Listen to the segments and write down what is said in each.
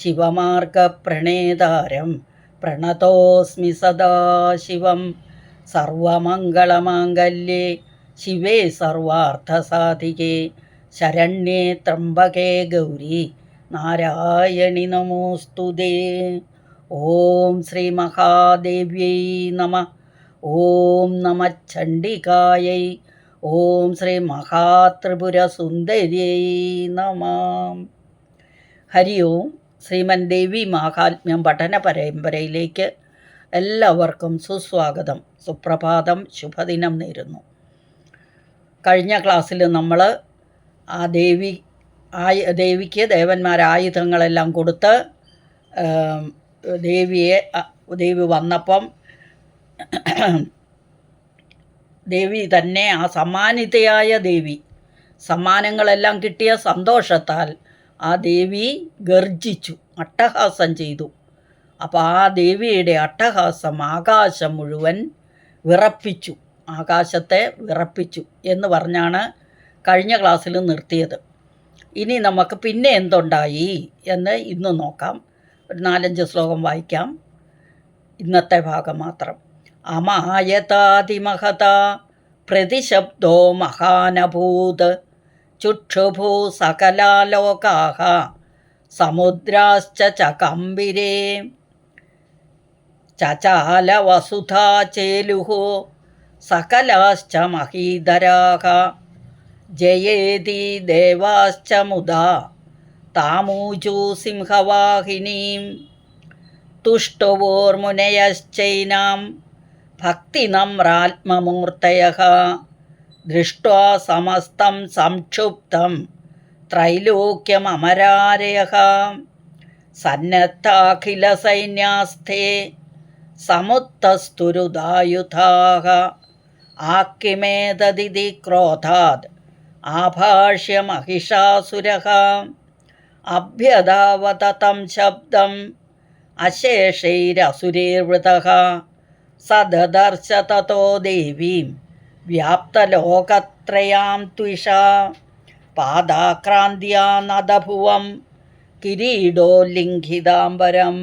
ശിവമാർഗപ്രണേതാരം പ്രണതോസ്മി സദാശിവം. സർവമംഗളമാംഗല്യേ ശിവേ സർവാർത്ഥസാധികേ. ശരണ്യേ ത്രംബകേ ഗൗരി നാരായണി നമോസ്തുതേ ഓം ശ്രീ മഹാദേവ്യൈ നമ. ഓം നമ ചണ്ഡികായൈ. ഓം ശ്രീ മഹാത്രിപുരസുന്ദര്യൈ നമ. ഹരി ഓം. ശ്രീമൻ ദേവി മഹാത്മ്യം പഠന പരമ്പരയിലേക്ക് എല്ലാവർക്കും സുസ്വാഗതം. സുപ്രഭാതം ശുഭദിനം നേരുന്നു. കഴിഞ്ഞ ക്ലാസ്സിൽ നമ്മൾ ആ ദേവി ആയ ദേവിക്ക് ദേവന്മാർ ആയുധങ്ങളെല്ലാം കൊടുത്ത് ദേവിയെ ദേവി വന്നപ്പം ദേവി തന്നെ ആ സമ്മാനിതയായ ദേവി സമ്മാനങ്ങളെല്ലാം കിട്ടിയ സന്തോഷത്താൽ ആ ദേവി ഗർജിച്ചു അട്ടഹാസം ചെയ്തു. അപ്പോൾ ആ ദേവിയുടെ അട്ടഹാസം ആകാശം മുഴുവൻ വിറപ്പിച്ചു ആകാശത്തെ വിറപ്പിച്ചു എന്ന് പറഞ്ഞാണ് കഴിഞ്ഞ ക്ലാസ്സിൽ നിർത്തിയത്. ഇനി നമുക്ക് പിന്നെ എന്തുണ്ടായി എന്ന് ഇന്ന് നോക്കാം. ഒരു നാലഞ്ച് ശ്ലോകം വായിക്കാം. ഇന്നത്തെ ഭാഗം മാത്രം. അമായതാതിമഹത പ്രതിശബ്ദോ മഹാനഭൂത് ചുക്ഷുഭൂ സകലാലോകാഹ. സമുദ്രാശ്ച ചകമ്പിരേ. ചചാല വസുധാ ചേലുഹോ. സകലാശ്ച മഹീധരാഹ. ജയേതി ദേവാശ്ച മുദാ. താമൂചൂ സിംഹവാഹിനീം. തുഷ്ടവോർമുനയശ്ചൈനാം. ഭക്തിനമ്രാത്മമൂർത്തയः ദൃഷ്ട്വാ സമസ്തം സംക്ഷുബ്ധം ത്രൈലോക്യമമരാരയः സന്നദ്ധാഖിലസൈന്യാസ്ഥേ സമുത്തസ്തുരുദായുധാः ആക്കിമേതദിതി ക്രോധാത് ആഭാഷ്യമഹിഷാസുരः അഭ്യതാവത തം ശബ്ദം അശേഷൈരസുരീർവൃത സദദർശ തतो ദേവീം വ്യാപ്തലോകത്രയാം ത്വിഷ. പാദാക്രാന്തിയാ നദഭുവം. കിരീടോ ലിംഘിതാംബരം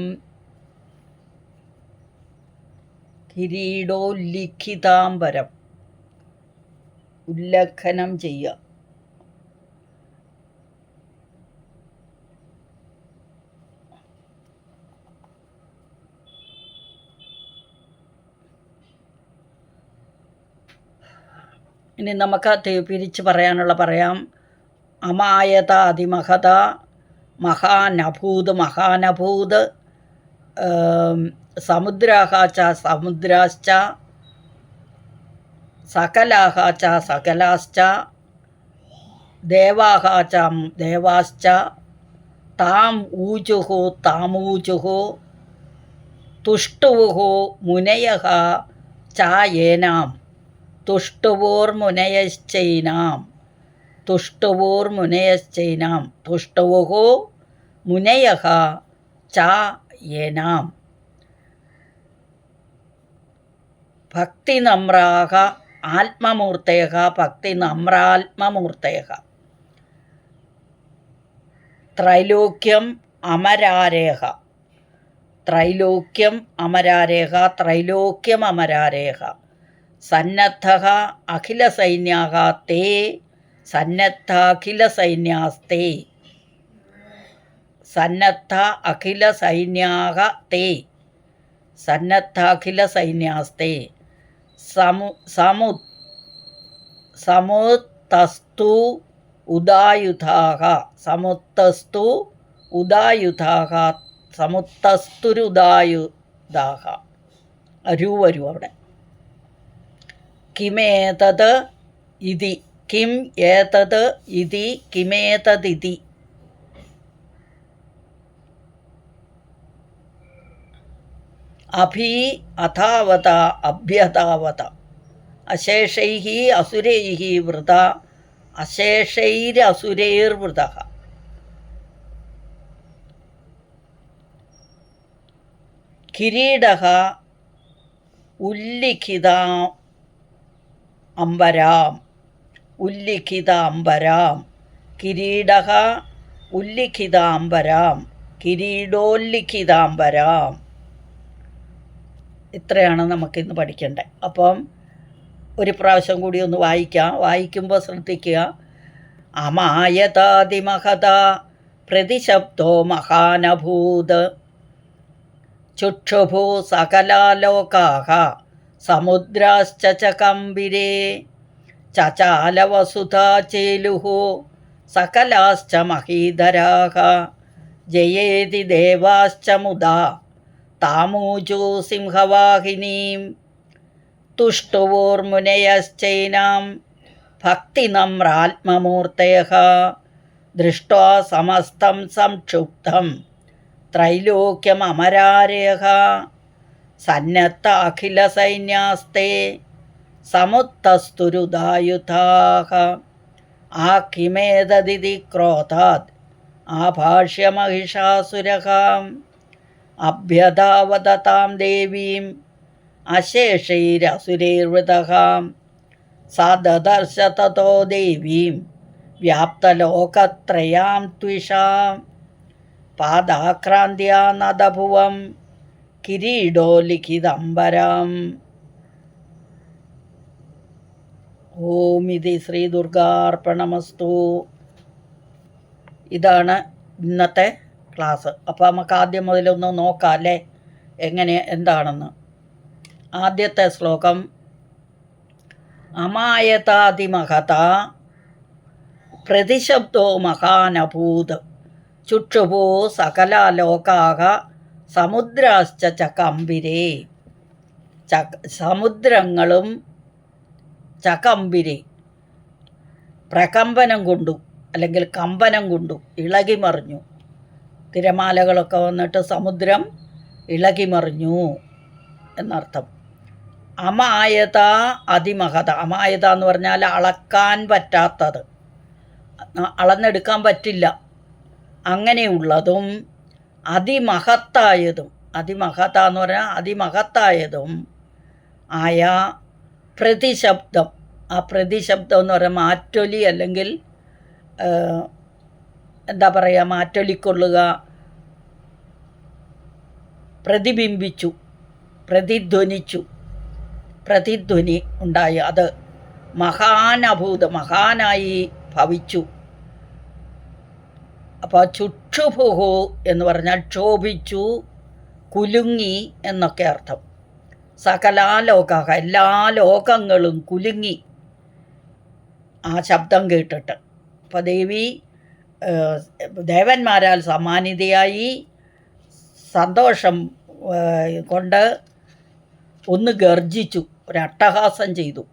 കിരീടോ ലിഖിതാംബരം. ഉല്ലഖനം ചെയ്യുക. ഇനി നമുക്ക് തിരിച്ച് പറയാനുള്ള പറയാം. അമായത അതിമഹത മഹാനഭൂത് മഹാനഭൂത് സമുദ്രാഹാച്ച സമുദ്രാശ്ച സകലാഹാച്ച സകലാശ്ച ദേവാഹാച്ച ദേവാശ്ച താം ഊചുഹു താമൂചുഹു തുഷ്ടുവുഹു മുനയഹ ചായേനാം. തുഷ്ടുവോർമുനയശ്ചൈനാം തുഷ്ടുവോർമുനയശ്ചൈനാം തുഷ്ടുവുः മുനയഹ ച യേനാം ഭക്തിനമ്രാः ഭക്തി ഭക്തിനമ്രാത്മമൂർത്തയः ത്രൈലോക്യം അമരാരേഹ. ത്രൈലോക്യം അമരാരേഹ ത്രൈലോക്യം അമരാരേഹ. സന്നദ്ധः അഖിലസൈന്യാः ते സന്നദ്ധാഖിലസൈന്യാസ്തേ സന്നദ്ധ അഖിലസൈന്യാः ते സന്നദ്ധാഖിലസൈന്യാസ്തേ സമു സമു സമുത്തസ്തു ഉദായുധാഹ സമുത്തസ്തു ഉദായുധാഹ സമുത്തസ്തുരുദായുധാഹ അരു വരൂ അവിടെ. കിമേതത് ഇതി കിം ഏതത് ഇതി കിമേതതിതി അഭി അഥാവത അഭ്യതാവത അശേഷൈ അസുരൈ വൃത അശേഷൈരസുരൈർവൃത കിരീട ഉല്ലിഖിത അംബരാം ഉല്ലിഖിത അംബരാം കിരീട ഉല്ലിഖിതാംബരാം കിരീടോല്ലിഖിതാംബരാം ഇത്രയാണ് നമുക്കിന്ന് പഠിക്കേണ്ടത്. അപ്പം ഒരു പ്രാവശ്യം കൂടി ഒന്ന് വായിക്കാം. വായിക്കുമ്പോൾ ശ്രദ്ധിക്കുക. അമായതാതിമഹത പ്രതിശബ്ദോ മഹാനഭൂത്. ചുക്ഷുഭൂ സകലാലോകാഹ. സമുദ്രാശ്ച च കമ്പിരേ ചചാലവസുധാ ചേലുഹു സകലാശ്ച മഹീധരാഹ ജയേതി ദേവാശ്ച മുദാ താമൂജു സിംഹവാഹിനീം. തുഷ്ടുവോർമുനയശ്ചൈനാം ഭക്തിനമ്രാത്മമൂർത്തയ ദൃഷ്ട്വാ സമസ്തം സംക്ഷുബ്ധം ത്രൈലോക്യമമരാരയ സന്നദ്ധ അഖിലസൈന്യാസ്തേ സമുത്തസ്തുരുദായുധാः ആ കിമേതദിതി ക്രോധാത് ആഭാഷ്യമഹിഷാസുരः അഭ്യതാവതതാം ദേവീം അശേഷൈരസുരൈർവൃതകാം സാ ദദർശ തതോ ദേവീം വ്യാപ്തലോകത്രയാം ത്വിഷാം. പാദാക്രാന്ത്യാ നദഭുവം കിരീടോ ലിഖിതംബരം ഓം ഇതി ശ്രീ ദുർഗാർപ്പണമസ്തു ഇതാണ് ഇന്നത്തെ ക്ലാസ്. അപ്പോൾ നമുക്ക് ആദ്യം മുതലൊന്ന് നോക്കാം അല്ലേ? എങ്ങനെ എന്താണെന്ന്. ആദ്യത്തെ ശ്ലോകം. അമായതാതിമഹത പ്രതിശബ്ദോ മഹാനഭൂത്. ചുക്ഷുഭോ സകലലോകാഹ സമുദ്രാശ്ച ചകമ്പിരേ. ച സമുദ്രങ്ങളും ചകമ്പിരി. പ്രകമ്പനം കൊണ്ടു അല്ലെങ്കിൽ കമ്പനം കൊണ്ടു ഇളകി മറിഞ്ഞു തിരമാലകളൊക്കെ വന്നിട്ട് സമുദ്രം ഇളകി മറിഞ്ഞു എന്നർത്ഥം. അമായത അതിമഹത. അമായത എന്ന് പറഞ്ഞാൽ അളക്കാൻ പറ്റാത്തത്. അളന്നെടുക്കാൻ പറ്റില്ല. അങ്ങനെയുള്ളതും അതിമഹത്തായതും അതിമഹത എന്ന് പറഞ്ഞാൽ അതിമഹത്തായതും ആയ പ്രതിശബ്ദം. ആ പ്രതിശബ്ദം എന്ന് പറയുമ്പോൾ മാറ്റൊലി അല്ലെങ്കിൽ എന്താ പറയുക മാറ്റൊലിക്കൊള്ളുക പ്രതിബിംബിച്ചു പ്രതിധ്വനിച്ചു പ്രതിധ്വനി ഉണ്ടായി. അത് മഹാനഭൂത മഹാനായി ഭവിച്ചു. അപ്പോൾ ചുക്ഷുഭുഹു എന്ന് പറഞ്ഞാൽ ക്ഷോഭിച്ചു കുലുങ്ങി എന്നൊക്കെ അർത്ഥം. സകലാലോക എല്ലാ ലോകങ്ങളും കുലുങ്ങി ആ ശബ്ദം കേട്ടിട്ട്. അപ്പോൾ ദേവി ദേവന്മാരാൽ സമ്മാനിതയായി സന്തോഷം കൊണ്ട് ഒന്ന് ഗർജിച്ചു ഒരു അട്ടഹാസം ചെയ്തു.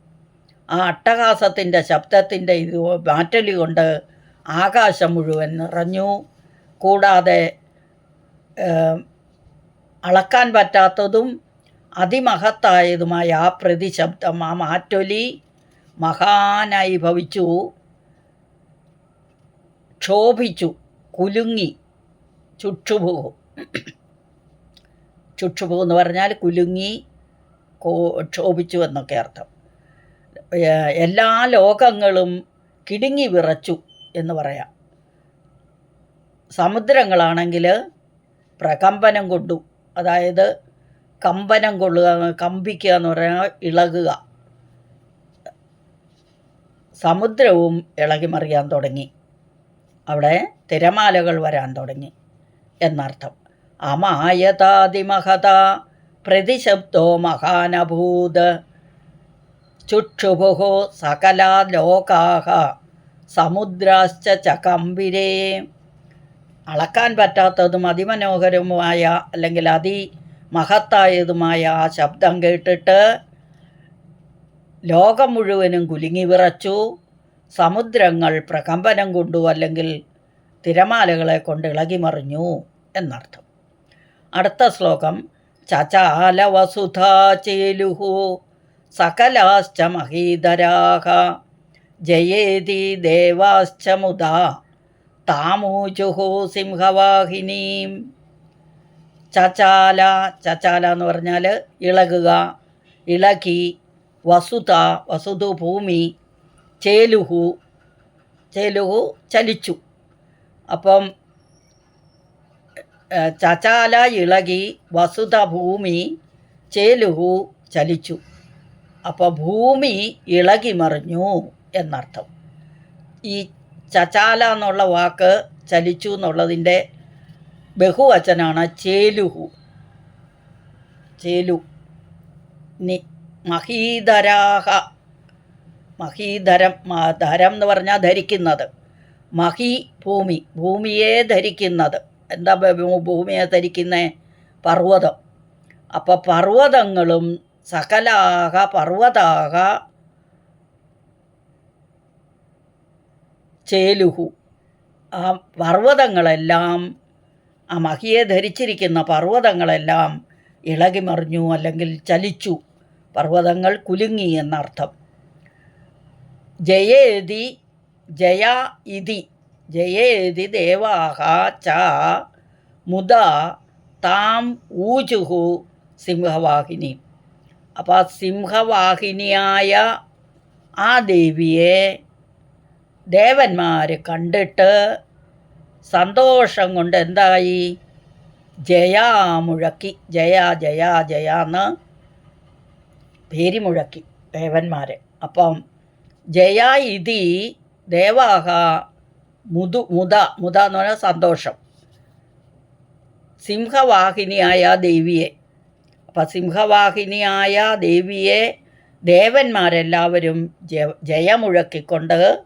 ആ അട്ടഹാസത്തിന്റെ ശബ്ദത്തിന്റെ ഇത് മാറ്റലി കൊണ്ട് ആകാശം മുഴുവൻ നിറഞ്ഞു. കൂടാതെ അളക്കാൻ പറ്റാത്തതും അതിമഹത്തായതുമായ ആ പ്രതിശബ്ദം ആ മാറ്റൊലി മഹാനായി ഭവിച്ചു. ക്ഷോഭിച്ചു കുലുങ്ങി ചുക്ഷുഭൂ. ചുക്ഷുഭൂ എന്ന് പറഞ്ഞാൽ കുലുങ്ങി ക്ഷോഭിച്ചു എന്നൊക്കെ അർത്ഥം. എല്ലാ ലോകങ്ങളും കിടുങ്ങി വിറച്ചു. എന്ന് പറയാം. സമുദ്രങ്ങളാണെങ്കിൽ പ്രകമ്പനം കൊണ്ടു അതായത് കമ്പനം കൊള്ളുക കമ്പിക്കുക എന്ന് പറഞ്ഞാൽ ഇളകുക. സമുദ്രവും ഇളകി മറിയാൻ തുടങ്ങി. അവിടെ തിരമാലകൾ വരാൻ തുടങ്ങി എന്നർത്ഥം. അമായതാതിമഹത പ്രതിശബ്ദോ മഹാനഭൂത് ചുക്ഷുഭുഹോ സകല ലോകാഹ സമുദ്രാശ്ച ചകമ്പിരേ. അളക്കാൻ പറ്റാത്തതും അതിമനോഹരവുമായ അല്ലെങ്കിൽ അതി മഹത്തായതുമായ ആ ശബ്ദം കേട്ടിട്ട് ലോകം മുഴുവനും കുലുങ്ങി വിറച്ചു. സമുദ്രങ്ങൾ പ്രകമ്പനം കൊണ്ടു അല്ലെങ്കിൽ തിരമാലകളെ കൊണ്ട് ഇളകി മറിഞ്ഞു എന്നർത്ഥം. അടുത്ത ശ്ലോകം ചചാല വസുധാ ചേലുഹു സകലാശ്ച മഹീധരാഹ ജയേതി ദേവാശ്ച മുദാ താമൂചുഹു സിംഹവാഹിനീം ചചാല ചചാല എന്ന് പറഞ്ഞാൽ ഇളകുക ഇളകി വസുത വസുതു ഭൂമി ചേലുഹു ചേലുഹു ചലിച്ചു. അപ്പം ചചാല ഇളകി വസുത ഭൂമി ചേലുഹു ചലിച്ചു. അപ്പോൾ ഭൂമി ഇളകി മറിഞ്ഞു. എന്നർത്ഥം. ഈ ചചാല എന്നുള്ള വാക്ക് ചലിച്ചു എന്നുള്ളതിന്റെ ബഹുവചനാണ് ചേലുഹു. ചേലു. നി മഹീധരാഹ. മഹീധരം ധരം എന്ന് പറഞ്ഞാൽ ധരിക്കുന്നത്. മഹി ഭൂമി. ഭൂമിയെ ധരിക്കുന്നത്. എന്താ ഭൂമിയെ ധരിക്കുന്ന? പർവതം. അപ്പോൾ പർവതങ്ങളും സകലാഹ പർവതാഹ ചേലുഹു. ആ പർവതങ്ങളെല്ലാം ആ മഹിയെ ധരിച്ചിരിക്കുന്ന പർവതങ്ങളെല്ലാം ഇളകിമറിഞ്ഞു അല്ലെങ്കിൽ ചലിച്ചു. പർവതങ്ങൾ കുലുങ്ങി എന്നർത്ഥം. ജയേതി ജയ ഇതി ജയേതി ദേവാഹ ച മുദ താം ഊജുഹു സിംഹവാഹിനി. അപ്പോൾ സിംഹവാഹിനിയായ ആ ദേവിയെ ദേവന്മാർ കണ്ടിട്ട് സന്തോഷം കൊണ്ട് എന്തായി? ജയാ മുഴക്കി ജയാ ജയാ ജയാന്ന് പേരി മുഴക്കി ദേവന്മാരെ. അപ്പം ജയാ ഇതി ദേവാഹ മുതു മുത മുത എന്ന് പറഞ്ഞാൽ സന്തോഷം. സിംഹവാഹിനിയായ ദേവിയെ. അപ്പം സിംഹവാഹിനിയായ ദേവിയെ ദേവന്മാരെല്ലാവരും ജ- ജയമുഴക്കിക്കൊണ്ട്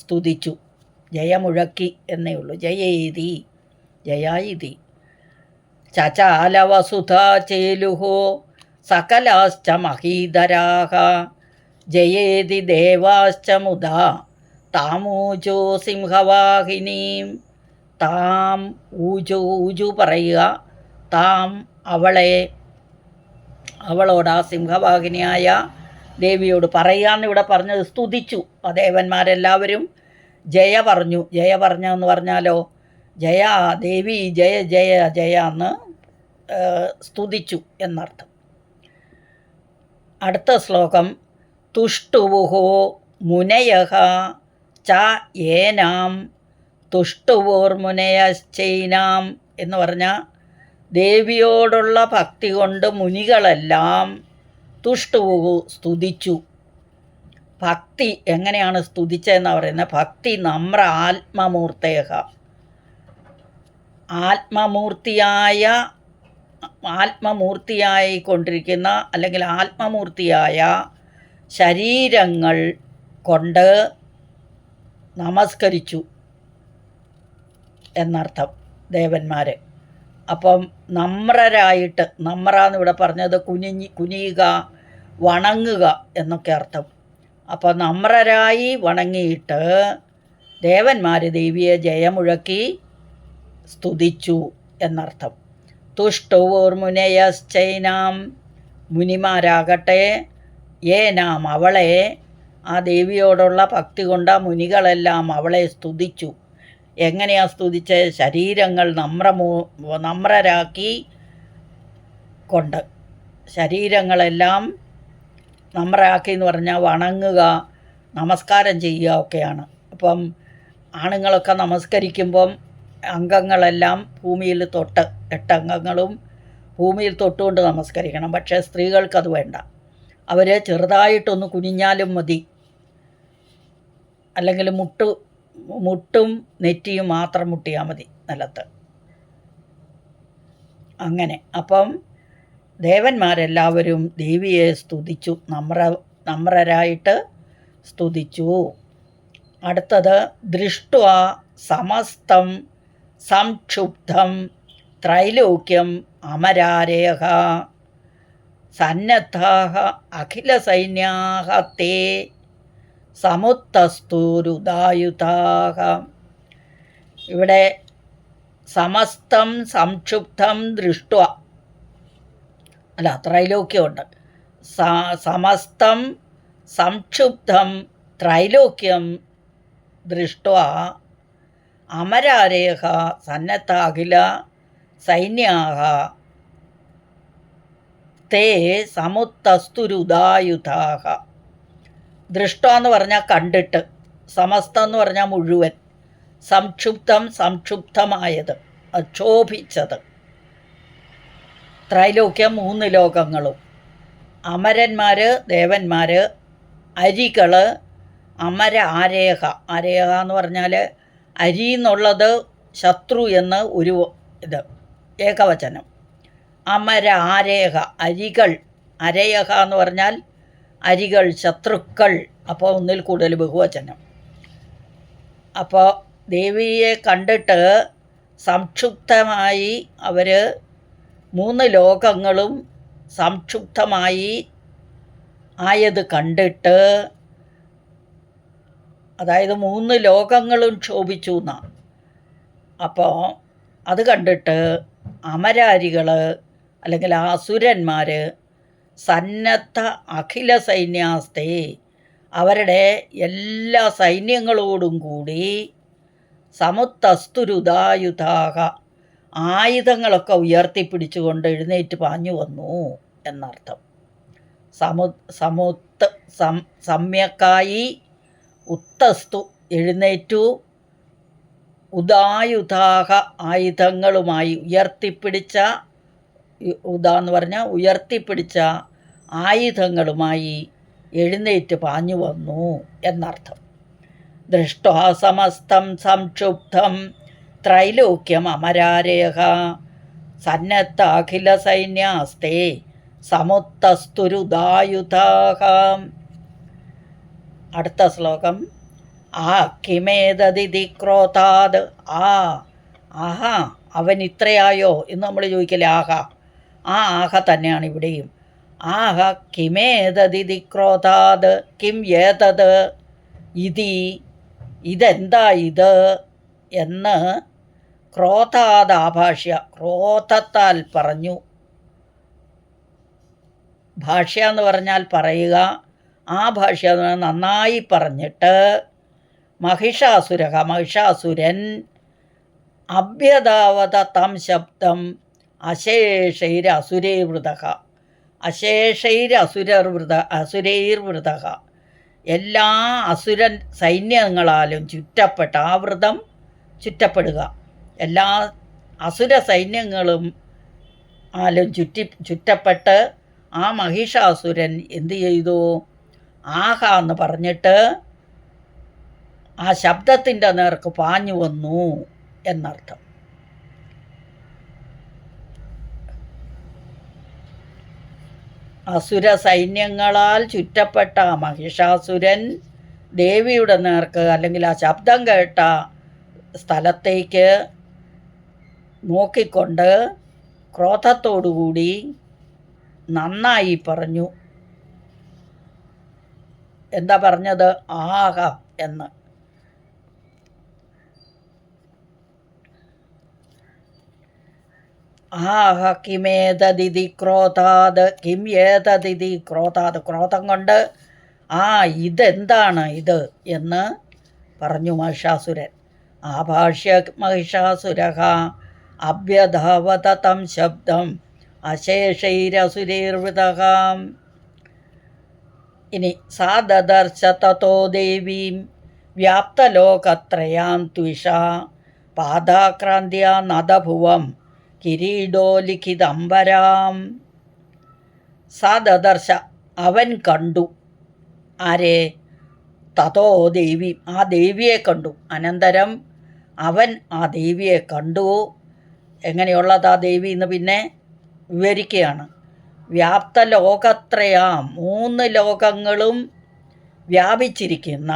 സ്തുതിച്ചു. ജയമുഴക്കി എന്നേ ഉള്ളൂ. ജയേതി ജയായിതി. ചചാലവസുധ ചേലുഹോ സകലാശ്ച മഹീധരാഹ. ജയേതി ദേവാശ്ച മുദാ താമൂജോ സിംഹവാഹിനീം. താം ഊജു ഊജു പറയുക. താം അവളെ അവളോട് സിംഹവാഹിനിയായ ദേവിയോട് പറയാന്ന് ഇവിടെ പറഞ്ഞത് സ്തുതിച്ചു. ആ ദേവന്മാരെല്ലാവരും ജയ പറഞ്ഞു. ജയ പറഞ്ഞെന്ന് പറഞ്ഞാലോ ജയ ദേവി ജയ ജയ ജയ എന്ന് സ്തുതിച്ചു എന്നർത്ഥം. അടുത്ത ശ്ലോകം തുഷ്ടുവുഹോ മുനയഹ ച ഏനാം തുഷ്ടുവോർമുനയശ്ചൈനാം എന്ന് പറഞ്ഞാൽ ദേവിയോടുള്ള ഭക്തി കൊണ്ട് മുനികളെല്ലാം തുഷ്ടുവുഹു സ്തുതിച്ചു. ഭക്തി എങ്ങനെയാണ് സ്തുതിച്ചതെന്ന് പറയുന്നത്? ഭക്തി നമ്ര ആത്മമൂർത്തേഹ. ആത്മമൂർത്തിയായ ആത്മമൂർത്തിയായി കൊണ്ടിരിക്കുന്ന അല്ലെങ്കിൽ ആത്മമൂർത്തിയായ ശരീരങ്ങൾ കൊണ്ട് നമസ്കരിച്ചു എന്നർത്ഥം ദേവന്മാരെ. അപ്പം നമ്രരായിട്ട് നമ്ര എന്നിവിടെ പറഞ്ഞത് കുനിഞ്ഞി കുനിയുക വണങ്ങുക എന്നൊക്കെ അർത്ഥം. അപ്പോൾ നമ്രരായി വണങ്ങിയിട്ട് ദേവന്മാർ ദേവിയെ ജയമുഴക്കി സ്തുതിച്ചു എന്നർത്ഥം. തുഷ്ടൂർമുനയശ്ചൈനാം മുനിമാരാകട്ടെ ഏനാം അവളെ ആ ദേവിയോടുള്ള ഭക്തി കൊണ്ട് മുനികളെല്ലാം അവളെ സ്തുതിച്ചു. എങ്ങനെയാ സ്തുതിച്ച? ശരീരങ്ങൾ നമ്രമൂ നമ്രരാക്കി കൊണ്ട്. ശരീരങ്ങളെല്ലാം നമ്രാക്കി എന്ന് പറഞ്ഞാൽ വണങ്ങുക നമസ്കാരം ചെയ്യുക ഒക്കെയാണ്. അപ്പം ആണുങ്ങളൊക്കെ നമസ്കരിക്കുമ്പം അംഗങ്ങളെല്ലാം ഭൂമിയിൽ തൊട്ട് എട്ട് അംഗങ്ങളും ഭൂമിയിൽ തൊട്ടുകൊണ്ട് നമസ്കരിക്കണം. പക്ഷേ സ്ത്രീകൾക്കത് വേണ്ട. അവർ ചെറുതായിട്ടൊന്ന് കുനിഞ്ഞാലും മതി. അല്ലെങ്കിൽ മുട്ട് മുട്ടും നെറ്റിയും മാത്രം മുട്ടിയാൽ മതി നിലത്ത്. അങ്ങനെ. അപ്പം ദേവന്മാരെല്ലാവരും ദേവിയെ സ്തുതിച്ചു. നമ്ര നമ്രരായിട്ട് സ്തുതിച്ചു. അടുത്തത് ദൃഷ്ട സമസ്തം സംക്ഷുബ്ധം ത്രൈലോക്യം അമരാരേഹ സന്നദ്ധാഹ അഖിലസൈന്യാഹ തേ സമുത്തസ്തുരുദായുതാഹ ഇവിടെ സമസ്തം സംക്ഷുബ്ധം ദൃഷ്ട അല്ല ത്രൈലോക്യമുണ്ട് സമസ്തം സംക്ഷുബ്ധം ത്രൈലോക്യം ദൃഷ്ട അമരാരേഹ സന്നദ്ധ അഖില സൈന്യാഹ തേ സമുത്തസ്തുരുദായുധാഹ. ദൃഷ്ട എന്ന് പറഞ്ഞാൽ കണ്ടിട്ട് സമസ്തം എന്ന് പറഞ്ഞാൽ മുഴുവൻ സംക്ഷുബ്ധം സംക്ഷുബ്ധമായത് അക്ഷോഭിച്ചത്. ത്രൈലോക്യം മൂന്ന് ലോകങ്ങളും. അമരന്മാർ ദേവന്മാർ അരികൾ അമര ആരേഹ. ആരേഹ എന്ന് പറഞ്ഞാൽ അരി എന്നുള്ളത് ശത്രു എന്ന് ഒരു ഇത് ഏകവചനം. അമര ആരേഹ അരികൾ. അരയഹ എന്ന് പറഞ്ഞാൽ അരികൾ ശത്രുക്കൾ. അപ്പോൾ ഒന്നിൽ കൂടുതൽ ബഹുവചനം. അപ്പോൾ ദേവിയെ കണ്ടിട്ട് സംക്ഷുപ്തമായി അവർ മൂന്ന് ലോകങ്ങളും സംക്ഷുബ്ധമായി ആയത് കണ്ടിട്ട് അതായത് മൂന്ന് ലോകങ്ങളും ക്ഷോഭിച്ചു എന്നാണ് അപ്പോൾ അത് കണ്ടിട്ട് അമരാരികൾ അല്ലെങ്കിൽ അസുരന്മാർ സന്നദ്ധ അഖില സൈന്യാസ്തേ അവരുടെ എല്ലാ സൈന്യങ്ങളോടും കൂടി സമുത്തസ്തുരുദായുധാക ആയുധങ്ങളൊക്കെ ഉയർത്തിപ്പിടിച്ചുകൊണ്ട് എഴുന്നേറ്റ് പാഞ്ഞു വന്നു എന്നർത്ഥം. സമു സമുത്ത് സം സമ്യക്കായി ഉത്തസ്തു എഴുന്നേറ്റു. ഉദായുധാഹ ആയുധങ്ങളുമായി ഉയർത്തിപ്പിടിച്ച ഉദാ എന്ന് പറഞ്ഞാൽ ഉയർത്തിപ്പിടിച്ച ആയുധങ്ങളുമായി എഴുന്നേറ്റ് പാഞ്ഞു വന്നു എന്നർത്ഥം. ദൃഷ്ട സമസ്തം സംക്ഷുബ്ധം ത്രൈലോക്യം അമരാരേഹ സന്നദ്ധ അഖില സൈന്യാസ്തേ സമുത്തസ്തുരുദായുധാഹ. അടുത്ത ശ്ലോകം. ആ കിമേതതിഥി ക്രോതാത് ആ ആഹാ അവൻ ഇത്രയായോ എന്ന് നമ്മൾ ചോദിക്കലേ ആഹ. ആ ആഹ തന്നെയാണ് ഇവിടെയും. ആഹ കിമേതതിഥി ക്രോതാത് കിം ഏതത്? ഇതി. ഇതെന്താ ഇത്? എന്ന് ക്രോധാദാഭാഷ്യ. ക്രോധത്താൽ പറഞ്ഞു. ഭാഷ്യ എന്ന് പറഞ്ഞാൽ പറയുക. ആ ഭാഷ എന്ന് പറഞ്ഞാൽ നന്നായി പറഞ്ഞിട്ട് മഹിഷാസുരക മഹിഷാസുരൻ അഭ്യതാവത തം ശബ്ദം അശേഷൈരസുരൈവൃത അശേഷൈരസുരവൃത അസുരൈർവൃത എല്ലാ അസുരൻ സൈന്യങ്ങളാലും ചുറ്റപ്പെട്ട ആ വ്രതം ചുറ്റപ്പെടുക. എല്ലാ അസുര സൈന്യങ്ങളും ആലും ചുറ്റി ചുറ്റപ്പെട്ട് ആ മഹിഷാസുരൻ എന്ത് ചെയ്തു? ആഹ എന്ന് പറഞ്ഞിട്ട് ആ ശബ്ദത്തിന്റെ നേർക്ക് പാഞ്ഞു വന്നു എന്നർത്ഥം. അസുര സൈന്യങ്ങളാൽ ചുറ്റപ്പെട്ട മഹിഷാസുരൻ ദേവിയുടെ നേർക്ക് അല്ലെങ്കിൽ ആ ശബ്ദം കേട്ട സ്ഥലത്തേക്ക് നോക്കിക്കൊണ്ട് ക്രോധത്തോടുകൂടി നന്നായി പറഞ്ഞു. എന്താ പറഞ്ഞത്? ആഹ എന്ന്. ആഹ കിമേതതിഥി ക്രോധാത് കിം ഏതതിഥി ക്രോധാത്. ക്രോധം കൊണ്ട് ആ ഇതെന്താണ് ഇത് എന്ന് പറഞ്ഞു മഹിഷാസുരൻ. ആഭാഷ്യ മഹിഷാസുര അഭ്യധാവത തം ശബ്ദം അശേഷൈരസുരൈർവൃത ഇനി സാദർശ തോ ദേവീം വ്യാപ്തലോകത്രയാം ത്വിഷ പാദാക്രാന്തിയ നദഭുവം കിരീടോ ലിഖിതംബരാം. സാദർശ അവൻ കണ്ടു. ആരെ? തതോ ദേവി. ആ ദേവിയെ കണ്ടു. അനന്തരം അവൻ ആ ദേവിയെ കണ്ടു. എങ്ങനെയുള്ളത് ആ ദേവി എന്ന് പിന്നെ വിവരിക്കുകയാണ്. വ്യാപ്ത ലോകത്രയാം മൂന്ന് ലോകങ്ങളും വ്യാപിച്ചിരിക്കുന്ന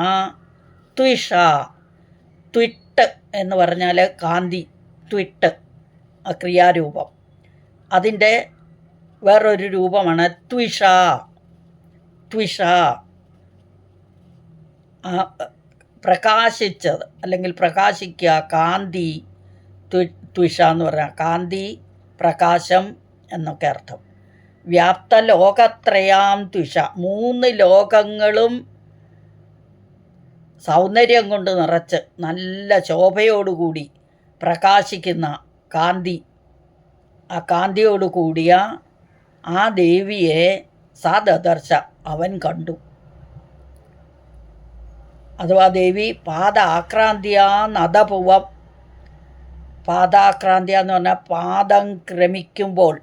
ത്വിഷ ത്വിട്ട് എന്ന് പറഞ്ഞാൽ കാന്തി ത്വിട്ട് ആ ക്രിയാരൂപം. അതിന്റെ വേറൊരു രൂപമാണ് ത്വിഷ. ത്വിഷ പ്രകാശിച്ചത് അല്ലെങ്കിൽ പ്രകാശിക്കുക കാന്തി ത്വിഷ എന്ന് പറഞ്ഞാൽ കാന്തി പ്രകാശം എന്നൊക്കെ അർത്ഥം. വ്യാപ്ത ലോകത്രയാം ത്വിഷ മൂന്ന് ലോകങ്ങളും സൗന്ദര്യം കൊണ്ട് നിറച്ച് നല്ല ശോഭയോടുകൂടി പ്രകാശിക്കുന്ന കാന്തി. ആ കാന്തിയോട് കൂടിയ ആ ദേവിയെ സാദർശ അവൻ കണ്ടു. അഥവാ ദേവി പാദ ആക്രാന്തിയ നദപുവം പാദാക്രാന്തിയ എന്ന് പറഞ്ഞാൽ പാദം ക്രമിക്കുമ്പോൾ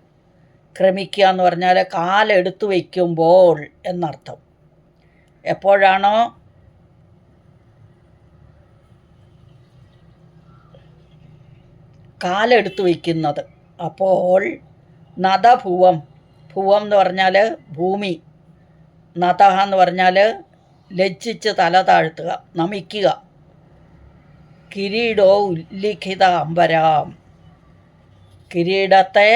ക്രമിക്കുക എന്ന് പറഞ്ഞാൽ കാലെടുത്തു വയ്ക്കുമ്പോൾ എന്നർത്ഥം. എപ്പോഴാണോ കാലെടുത്തു വയ്ക്കുന്നത് അപ്പോൾ നദഭൂവം ഭൂവം എന്ന് പറഞ്ഞാൽ ഭൂമി നദ എന്ന് പറഞ്ഞാൽ ലജ്ജിച്ച് തല താഴ്ത്തുക നമിക്കുക. കിരീടോ ഉല്ലിഖിത അമ്പരാം കിരീടത്തെ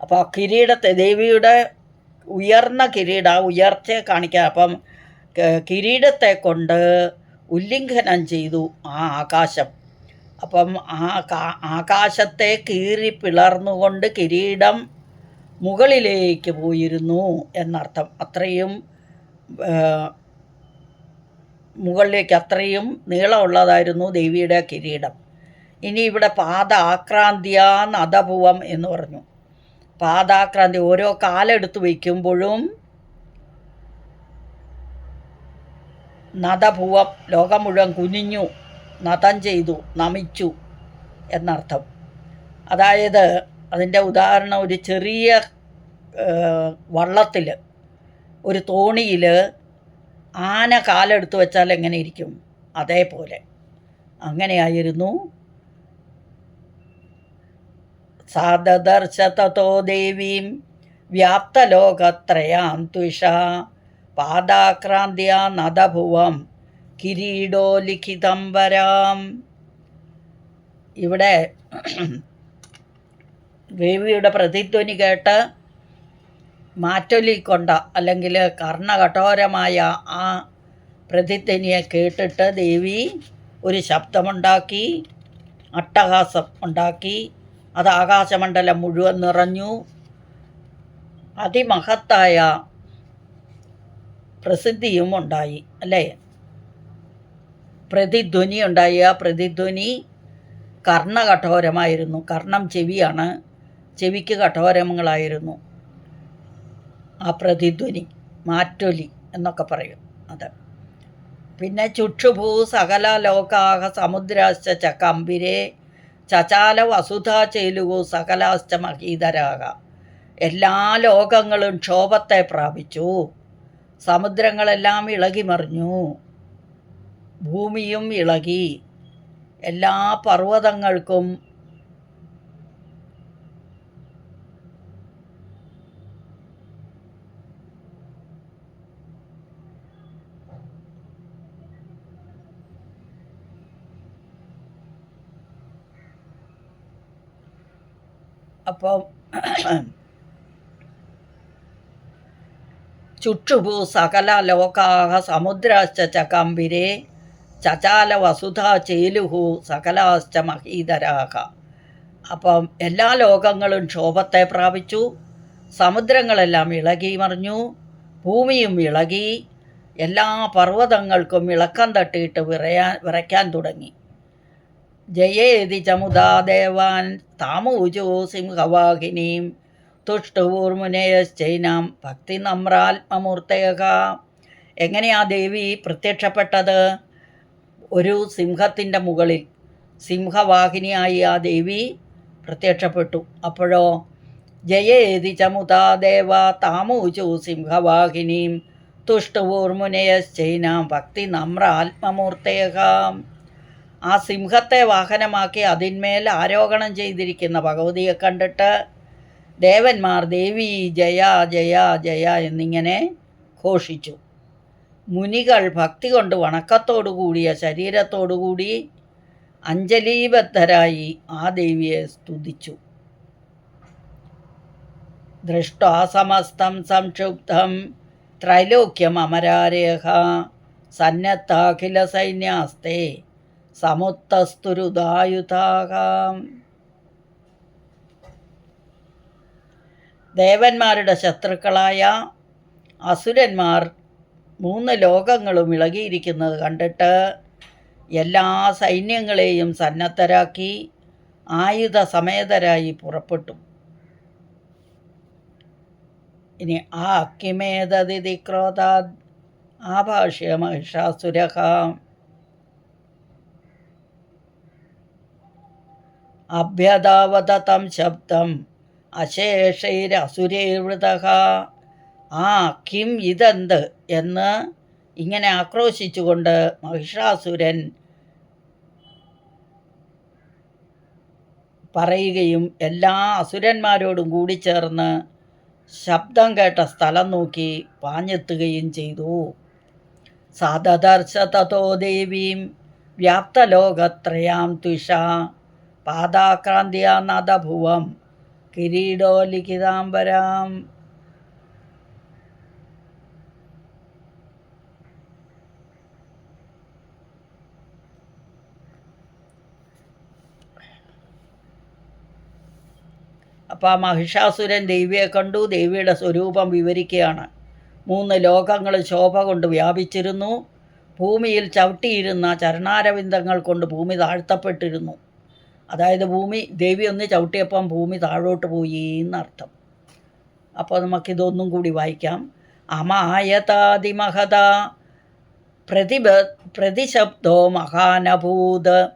അപ്പോൾ കിരീടത്തെ ദേവിയുടെ ഉയർന്ന കിരീട ഉയർച്ചയെ കാണിക്കാൻ അപ്പം കിരീടത്തെ കൊണ്ട് ഉല്ലിംഘനം ചെയ്തു ആ ആകാശം. അപ്പം ആ ആകാശത്തെ കീറി പിളർന്നുകൊണ്ട് കിരീടം മുകളിലേക്ക് പോയിരുന്നു എന്നർത്ഥം. അത്രയും മുകളിലേക്ക് അത്രയും നീളമുള്ളതായിരുന്നു ദേവിയുടെ കിരീടം. ഇനി ഇവിടെ പാദാക്രാന്തിയ നദഭുവം എന്ന് പറഞ്ഞു. പാദാക്രാന്തി ഓരോ കാലെടുത്ത് വയ്ക്കുമ്പോഴും നദഭുവം ലോകം മുഴുവൻ കുനിഞ്ഞു. നദം ചെയ്തു നമിച്ചു എന്നർത്ഥം. അതായത് അതിന്റെ ഉദാഹരണം ഒരു ചെറിയ വള്ളത്തിൽ ഒരു തോണിയിൽ ആന കാലെടുത്ത് വെച്ചാൽ എങ്ങനെ ഇരിക്കും? അതേപോലെ. അങ്ങനെയായിരുന്നു. സാദർശതോ ദേവീം വ്യാപ്തലോകത്രയാം തുഷ പാദാക്രാന്തിയാ നദഭുവം. കിരീടോ ലിഖിതം വരാം ഇവിടെ ദേവിയുടെ പ്രതിധ്വനി കേട്ട് മാറ്റൊലിക്കൊണ്ട അല്ലെങ്കിൽ കർണകഠോരമായ ആ പ്രതിധ്വനിയെ കേട്ടിട്ട് ദേവി ഒരു ശബ്ദമുണ്ടാക്കി അട്ടഹാസം ഉണ്ടാക്കി അത് ആകാശമണ്ഡലം മുഴുവൻ നിറഞ്ഞു. അതിമഹത്തായ പ്രസിദ്ധിയും ഉണ്ടായി അല്ലേ? പ്രതിധ്വനി ഉണ്ടായി ആ പ്രതിധ്വനി കർണകഠോരമായിരുന്നു കർണം ചെവിയാണ്. ചെവിക്ക് കഠോരങ്ങളായിരുന്നു. ആ പ്രതിധ്വനി മാറ്റൊലി എന്നൊക്കെ പറയും അത്. പിന്നെ ചുക്ഷുഭൂ സകല ലോകാഹ സമുദ്രാശ്ച ചകമ്പിരേ ചചാല വസുധ ചേലുകു സകലാശ്ച മഹീതരാക എല്ലാ ലോകങ്ങളും ക്ഷോഭത്തെ പ്രാപിച്ചു. സമുദ്രങ്ങളെല്ലാം ഇളകി മറിഞ്ഞു ഭൂമിയും ഇളകി എല്ലാ പർവതങ്ങൾക്കും അപ്പം ചുക്ഷുഭൂ സകല ലോകാഹ സമുദ്രാശ്ച ചകമ്പിരെ ചചാല വസുധ ചേലുഹു സകലാശ്ച മഹീതരാഹ. അപ്പം എല്ലാ ലോകങ്ങളും ക്ഷോഭത്തെ പ്രാപിച്ചു സമുദ്രങ്ങളെല്ലാം ഇളകി മറിഞ്ഞു ഭൂമിയും ഇളകി എല്ലാ പർവതങ്ങൾക്കും ഇളക്കം തട്ടിയിട്ട് വിറയാൻ വിറയ്ക്കാൻ തുടങ്ങി. ജയേതി ചമുദാ ദേവാൻ താമൂജോ സിംഹവാഹിനീം തുഷ്ടൂർമുനയശ്ചൈനാം ഭക്തി നമ്രാത്മമൂർത്തയക എങ്ങനെയാ ദേവി പ്രത്യക്ഷപ്പെട്ടത്? ഒരു സിംഹത്തിന്റെ മുകളിൽ സിംഹവാഹിനിയായി ആ ദേവി പ്രത്യക്ഷപ്പെട്ടു. അപ്പോഴോ ജയേതി ചമുതാ ദേവ താമൂചു സിംഹവാഹിനീം തുഷ്ടുവൂർമുനയശ്ചൈനാം ഭക്തി നമ്ര ആത്മമൂർത്തേകാം ആ സിംഹത്തെ വാഹനമാക്കി അതിന്മേൽ ആരോഹണം ചെയ്തിരിക്കുന്ന ഭഗവതിയെ കണ്ടിട്ട് ദേവന്മാർ ദേവി ജയ ജയ ജയ എന്നിങ്ങനെ ഘോഷിച്ചു. മുനികൾ ഭക്തി കൊണ്ട് വണക്കത്തോടു കൂടിയ ശരീരത്തോടുകൂടി അഞ്ജലീബദ്ധരായി ആ ദേവിയെ സ്തുതിച്ചു. ദൃഷ്ടാ സമസ്തം സംക്ഷുബ്ധം ത്രൈലോക്യം അമരാരേഖ സന്നദ്ധാഖില സൈന്യാസ്തേ സമുത്തസ്തുരുദായുധാകാം ദേവന്മാരുടെ ശത്രുക്കളായ അസുരന്മാർ മൂന്ന് ലോകങ്ങളും ഇളകിയിരിക്കുന്നത് കണ്ടിട്ട് എല്ലാ സൈന്യങ്ങളെയും സന്നദ്ധരാക്കി ആയുധ സമേതരായി പുറപ്പെട്ടു. ഇനി ആ അക്കിമേതതിഥി ആ ആഭാഷ്യ മഹിഷാസുരഹ. അഭ്യതാവതം ശബ്ദം അശേഷൈരസുരേവൃത ആ കിം ഇതെന്ത് എന്ന് ഇങ്ങനെ ആക്രോശിച്ചുകൊണ്ട് മഹിഷാസുരൻ പറയുകയും എല്ലാ അസുരന്മാരോടും കൂടി ചേർന്ന് ശബ്ദം കേട്ട സ്ഥലം നോക്കി പാഞ്ഞെത്തുകയും ചെയ്തു. സദദർശ തഥോ ദേവീം വ്യാപ്തലോകത്രയാം തുഷ പാദാക്രാന്തിയാ നദഭുവം കിരീടോ ലിഖിതാംബരാം അപ്പോൾ ആ മഹിഷാസുരൻ ദേവിയെ കണ്ടു. ദേവിയുടെ സ്വരൂപം വിവരിക്കുകയാണ്. മൂന്ന് ലോകങ്ങൾ ശോഭ കൊണ്ട് വ്യാപിച്ചിരുന്നു. ഭൂമിയിൽ ചവിട്ടിയിരുന്ന ചരണാരവിന്ദങ്ങൾ കൊണ്ട് ഭൂമി താഴ്ത്തപ്പെട്ടിരുന്നു. അതായത് ഭൂമി ദേവി ഒന്ന് ചവിട്ടിയപ്പം ഭൂമി താഴോട്ട് പോയി എന്നർത്ഥം. അപ്പോൾ നമുക്കിതൊന്നും കൂടി വായിക്കാം. അമായതാതിമഹത പ്രതിബ പ്രതിശബ്ദോ മഹാനഭൂത്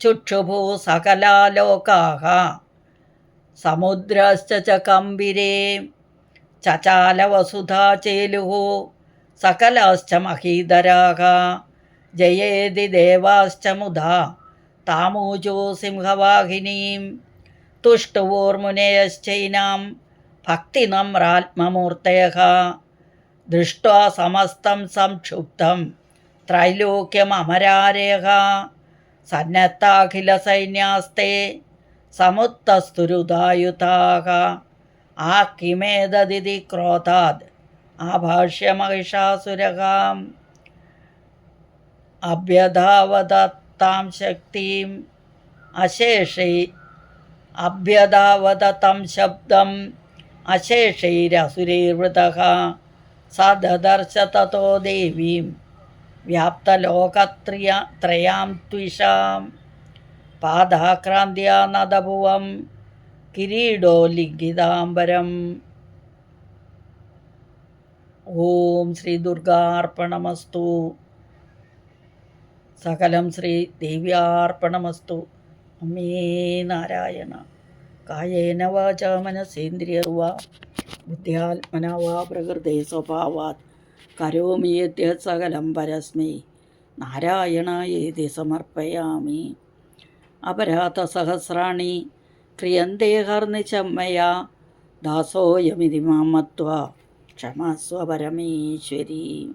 ചുക്ഷുഭൂ സകലാലോകാഹ. സമുദ്രശ്ച കമ്പിരേ ചചാലവസുധാ ചേലുः സകലാശ്ച മഹീധരാഹ ജയേതി ദേവാശ്ച മുധാ താമൂജോ സിംഹവാഹിനീം തുഷ്ടവോർമുനയശ്ചൈനാം ഭക്തിനമ്രാത്മമൂർത്തയः ദൃഷ്ട്വാ സമസ്തം സംക്ഷുബ്ധം ത്രൈലോക്യമമരാരേഖ സന്നദ്ധാഖിലസൈന്യാസ്തേ സമുത്തസ്തുരുദായുധാക ആ കിമേതതിഥി ക്രോധാത് ആഭാഷ്യമഹിഷാസുരകാം അഭ്യധാവതത്താം ശക്തിം. അശേഷൈ അഭ്യധാവതത്തം ശബ്ദം. അശേഷൈരസുരൈർവൃത സദർശ തതോ ദേവീം ത്വിഷാം. പാദാക്രാന്ത്യാ നദഭുവം കിരീടോ ലിഖിതാംബരം ഓം ശ്രീ ദുർഗാർപ്പണമസ്തു. സകലം ശ്രീ ദേവ്യാർപ്പണമസ്തു. അമ്മേ നാരായണ. കായേന വാച മനസേന്ദ്രിയർവ. ബുദ്ധ്യാത്മന വാ പ്രകൃതി സ്വഭാവാത്. കരോമിയത്യ സകലം പരസ്മൈ. നാരായണായേതി സമർപ്പയാമി. അപരാധസഹസ്രാണി. ക്രിയന്തേ ഹർനിശമ്മയാ ദാസോയമിതി മാമത്വ ക്ഷമസ്വ പരമേശ്വരീ.